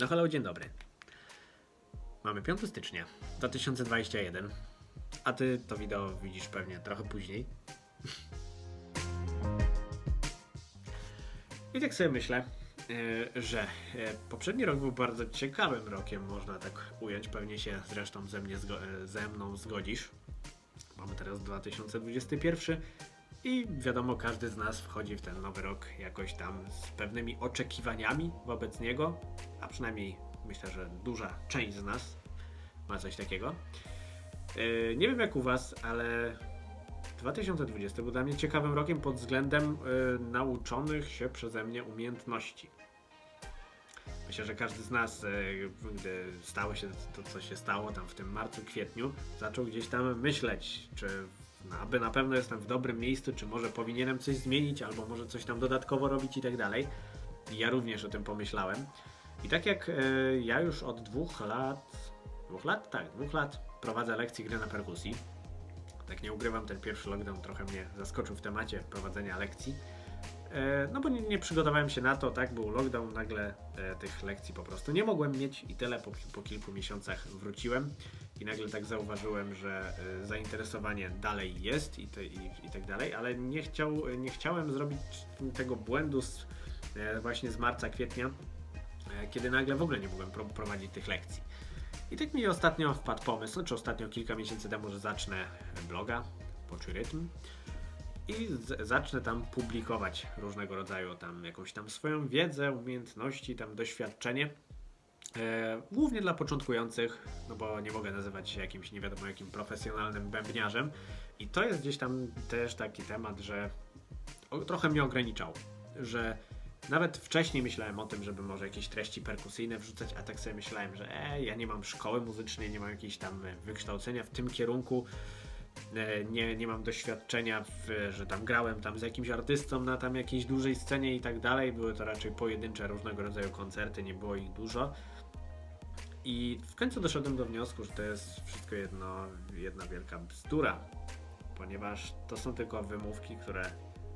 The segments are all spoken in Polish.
No hello, dzień dobry. Mamy 5 stycznia 2021, a ty to wideo widzisz pewnie trochę później. I tak sobie myślę, e, że e, poprzedni rok był bardzo ciekawym rokiem, można tak ująć, pewnie się zresztą ze, mnie zgo- e, ze mną zgodzisz. Mamy teraz 2021 i wiadomo, każdy z nas wchodzi w ten nowy rok jakoś tam z pewnymi oczekiwaniami wobec niego, a przynajmniej myślę, że duża część z nas ma coś takiego. Yy, Nie wiem jak u Was, ale 2020 był dla mnie ciekawym rokiem pod względem yy, nauczonych się przeze mnie umiejętności. Myślę, że każdy z nas, yy, gdy stało się to, co się stało tam w tym marcu, kwietniu, zaczął gdzieś tam myśleć, czy aby na pewno jestem w dobrym miejscu, czy może powinienem coś zmienić, albo może coś tam dodatkowo robić i tak dalej. Ja również o tym pomyślałem. I tak jak e, ja już od dwóch lat, dwóch lat? Tak, dwóch lat prowadzę lekcje gry na perkusji. Tak nie ukrywam, ten pierwszy lockdown trochę mnie zaskoczył w temacie prowadzenia lekcji. E, no bo nie, nie przygotowałem się na to, tak, był lockdown, nagle e, tych lekcji po prostu nie mogłem mieć i tyle po, po kilku miesiącach wróciłem i nagle tak zauważyłem, że e, zainteresowanie dalej jest i, te, i, i tak dalej, ale nie, chciał, nie chciałem zrobić tego błędu z, e, właśnie z marca, kwietnia, e, kiedy nagle w ogóle nie mogłem pro, prowadzić tych lekcji. I tak mi ostatnio wpadł pomysł, czy ostatnio kilka miesięcy temu, że zacznę bloga, Poczuj Rytm i zacznę tam publikować różnego rodzaju tam jakąś tam swoją wiedzę, umiejętności, tam doświadczenie. E, głównie dla początkujących, no bo nie mogę nazywać się jakimś nie wiadomo jakim profesjonalnym bębniarzem. I to jest gdzieś tam też taki temat, że trochę mnie ograniczał, że nawet wcześniej myślałem o tym, żeby może jakieś treści perkusyjne wrzucać, a tak sobie myślałem, że e, ja nie mam szkoły muzycznej, nie mam jakiegoś tam e, wykształcenia w tym kierunku, e, nie, nie mam doświadczenia, w, że tam grałem tam z jakimś artystą na tam jakiejś dużej scenie i tak dalej. Były to raczej pojedyncze różnego rodzaju koncerty, nie było ich dużo. I w końcu doszedłem do wniosku, że to jest wszystko jedno, jedna wielka bzdura, ponieważ to są tylko wymówki, które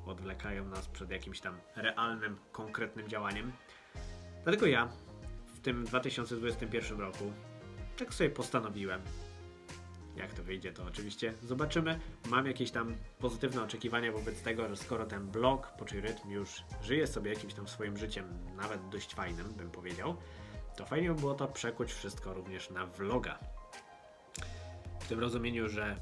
odwlekają nas przed jakimś tam realnym, konkretnym działaniem. Dlatego ja w tym 2021 roku tak sobie postanowiłem. Jak to wyjdzie, to oczywiście zobaczymy. Mam jakieś tam pozytywne oczekiwania wobec tego, że skoro ten blog Poczuj Rytm już żyje sobie jakimś tam swoim życiem, nawet dość fajnym, bym powiedział, to fajnie by było to przekuć wszystko również na vloga. W tym rozumieniu, że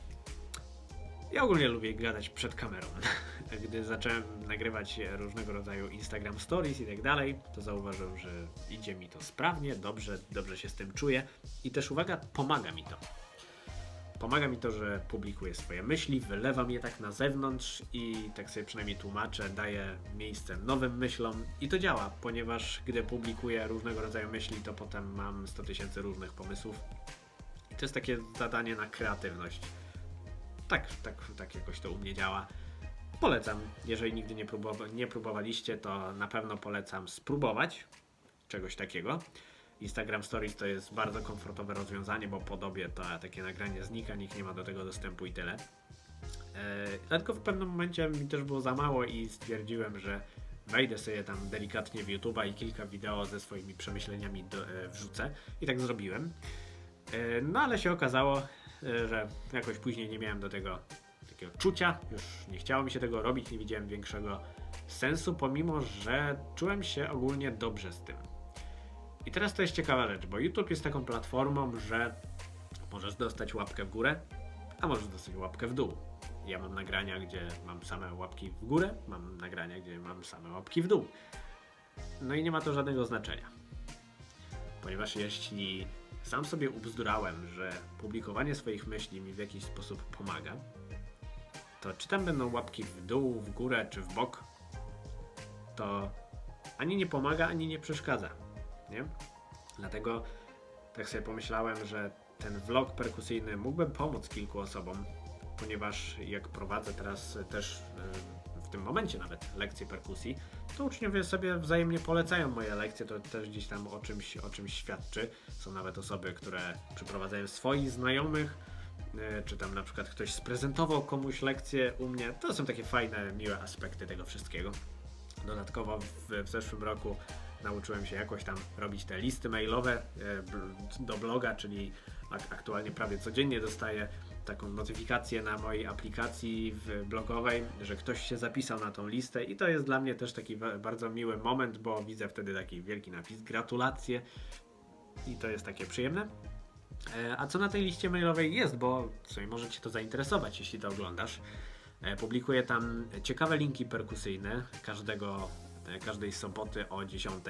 ja ogólnie lubię gadać przed kamerą. Gdy zacząłem nagrywać różnego rodzaju Instagram Stories i tak dalej, to zauważyłem, że idzie mi to sprawnie, dobrze, dobrze się z tym czuję i też uwaga, pomaga mi to. Pomaga mi to, że publikuję swoje myśli, wylewam je tak na zewnątrz i tak sobie przynajmniej tłumaczę, daję miejsce nowym myślom i to działa, ponieważ gdy publikuję różnego rodzaju myśli, to potem mam 100 tysięcy różnych pomysłów to jest takie zadanie na kreatywność tak, tak, tak jakoś to u mnie działa. Polecam, jeżeli nigdy nie, próbowa- nie próbowaliście, to na pewno polecam spróbować czegoś takiego. Instagram Stories to jest bardzo komfortowe rozwiązanie, bo po dobie to takie nagranie znika, nikt nie ma do tego dostępu i tyle. E, Dlatego w pewnym momencie mi też było za mało i stwierdziłem, że wejdę sobie tam delikatnie w YouTube'a i kilka wideo ze swoimi przemyśleniami do, e, wrzucę. I tak zrobiłem. E, No ale się okazało, e, że jakoś później nie miałem do tego takiego czucia, już nie chciało mi się tego robić, nie widziałem większego sensu, pomimo że czułem się ogólnie dobrze z tym. I teraz to jest ciekawa rzecz, bo YouTube jest taką platformą, że możesz dostać łapkę w górę, a możesz dostać łapkę w dół. Ja mam nagrania, gdzie mam same łapki w górę, mam nagrania, gdzie mam same łapki w dół. No i nie ma to żadnego znaczenia ponieważ jeśli sam sobie ubzdurałem, że publikowanie swoich myśli mi w jakiś sposób pomaga, to czy tam będą łapki w dół, w górę czy w bok, to ani nie pomaga, ani nie przeszkadza. Nie? Dlatego tak sobie pomyślałem, że ten vlog perkusyjny mógłby pomóc kilku osobom, ponieważ jak prowadzę teraz też w tym momencie nawet lekcje perkusji, to uczniowie sobie wzajemnie polecają moje lekcje, to też gdzieś tam o czymś, o czymś świadczy. Są nawet osoby, które przyprowadzają swoich znajomych, y, czy tam na przykład ktoś sprezentował komuś lekcję u mnie. To są takie fajne, miłe aspekty tego wszystkiego. Dodatkowo w, w zeszłym roku nauczyłem się jakoś tam robić te listy mailowe e, do bloga, czyli ak- aktualnie prawie codziennie dostaję taką notyfikację na mojej aplikacji blogowej, że ktoś się zapisał na tą listę i to jest dla mnie też taki bardzo miły moment, bo widzę wtedy taki wielki napis gratulacje i to jest takie przyjemne. E, A co na tej liście mailowej jest, bo w sumie może Cię to zainteresować, jeśli to oglądasz. E, Publikuję tam ciekawe linki perkusyjne. Każdego, każdej soboty o 10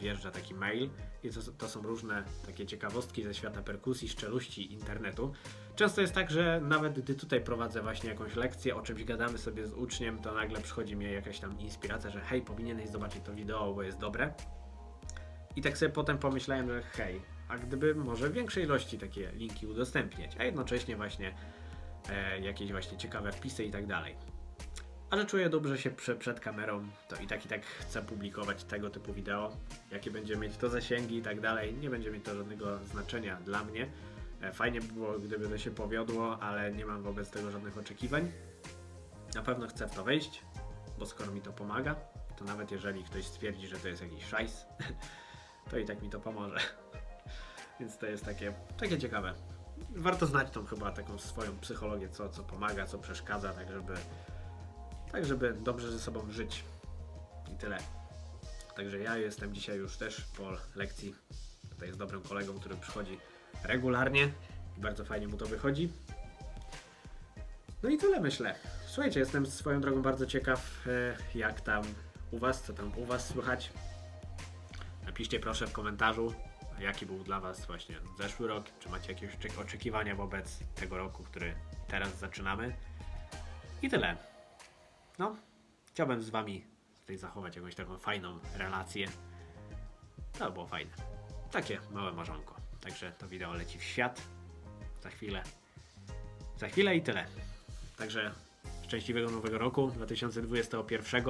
wjeżdża taki mail i to, to są różne takie ciekawostki ze świata perkusji, szczeluści internetu. Często jest tak, że nawet gdy tutaj prowadzę właśnie jakąś lekcję, o czymś gadamy sobie z uczniem, to nagle przychodzi mi jakaś tam inspiracja, że hej, powinieneś zobaczyć to wideo, bo jest dobre. I tak sobie potem pomyślałem, że hej, a gdyby może w większej ilości takie linki udostępniać, a jednocześnie właśnie e, jakieś właśnie ciekawe wpisy i tak dalej. A że czuję dobrze się prze, przed kamerą, to i tak i tak chcę publikować tego typu wideo. Jakie będzie mieć to zasięgi i tak dalej, nie będzie mieć to żadnego znaczenia dla mnie. E, fajnie by było, gdyby to się powiodło, ale nie mam wobec tego żadnych oczekiwań. Na pewno chcę w to wejść, bo skoro mi to pomaga, to nawet jeżeli ktoś stwierdzi, że to jest jakiś szajs, to i tak mi to pomoże. Więc to jest takie, takie ciekawe. Warto znać tą chyba taką swoją psychologię, co, co pomaga, co przeszkadza, tak żeby, tak żeby dobrze ze sobą żyć. I tyle. Także ja jestem dzisiaj już też po lekcji tutaj z dobrym kolegą, który przychodzi regularnie bardzo fajnie mu to wychodzi. No i tyle myślę. Słuchajcie, jestem swoją drogą bardzo ciekaw, e, jak tam u Was, co tam u Was słychać. Napiszcie proszę w komentarzu, jaki był dla Was właśnie zeszły rok, czy macie jakieś oczek- oczekiwania wobec tego roku, który teraz zaczynamy. I tyle. No, chciałbym z Wami tutaj zachować jakąś taką fajną relację. To było fajne. Takie małe marzonko. Także to wideo leci w świat. Za chwilę. Za chwilę i tyle. Także szczęśliwego nowego roku 2021.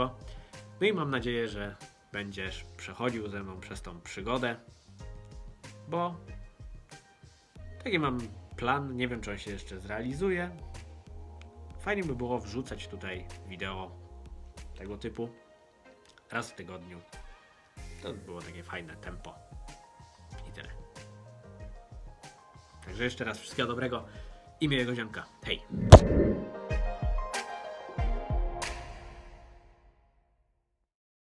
No i mam nadzieję, że będziesz przechodził ze mną przez tą przygodę, bo taki mam plan. Nie wiem, czy on się jeszcze zrealizuje. Fajnie by było wrzucać tutaj wideo tego typu raz w tygodniu. To by było takie fajne tempo. I tyle. Także jeszcze raz wszystkiego dobrego. Imię jego ziomka. Hej!